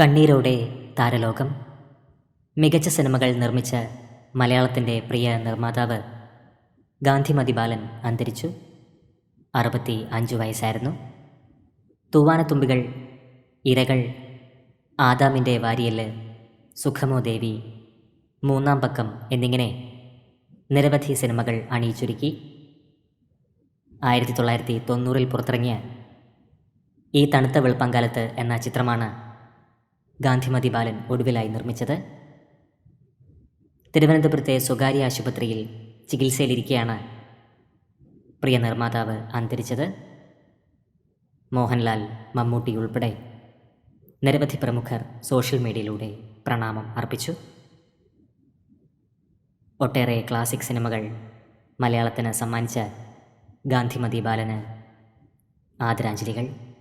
കണ്ണീരോടെ താരലോകം. മികച്ച സിനിമകൾ നിർമ്മിച്ച മലയാളത്തിന്റെ പ്രിയ നിർമ്മാതാവ് ഗാന്ധിമതി ബാലൻ അന്തരിച്ചു. അറുപത്തി അഞ്ച് വയസ്സായിരുന്നു. തൂവാനത്തുമ്പികൾ ഇരകൾ ആദാമിന്റെ വാരിയൽ സുഖമോ ദേവി മൂന്നാം പക്കം എന്നിങ്ങനെ നിരവധി സിനിമകൾ അണിയിച്ചൊരുക്കി. ആയിരത്തി തൊള്ളായിരത്തി തൊണ്ണൂറിൽ പുറത്തിറങ്ങിയ ഈ തണുത്ത വെളുപ്പാങ്കാലത്ത് എന്ന ചിത്രമാണ് ഗാന്ധിമതി ബാലൻ ഒടുവിലായി നിർമ്മിച്ചത്. തിരുവനന്തപുരത്തെ സ്വകാര്യ ആശുപത്രിയിൽ ചികിത്സയിലിരിക്കെയാണ് പ്രിയ നിർമ്മാതാവ് അന്തരിച്ചത്. മോഹൻലാൽ മമ്മൂട്ടി ഉൾപ്പെടെ നിരവധി പ്രമുഖർ സോഷ്യൽ മീഡിയയിലൂടെ പ്രണാമം അർപ്പിച്ചു. ഒട്ടേറെ ക്ലാസിക് സിനിമകൾ മലയാളത്തിന് സമ്മാനിച്ച ഗാന്ധിമതി ബാലന് ആദരാഞ്ജലികൾ.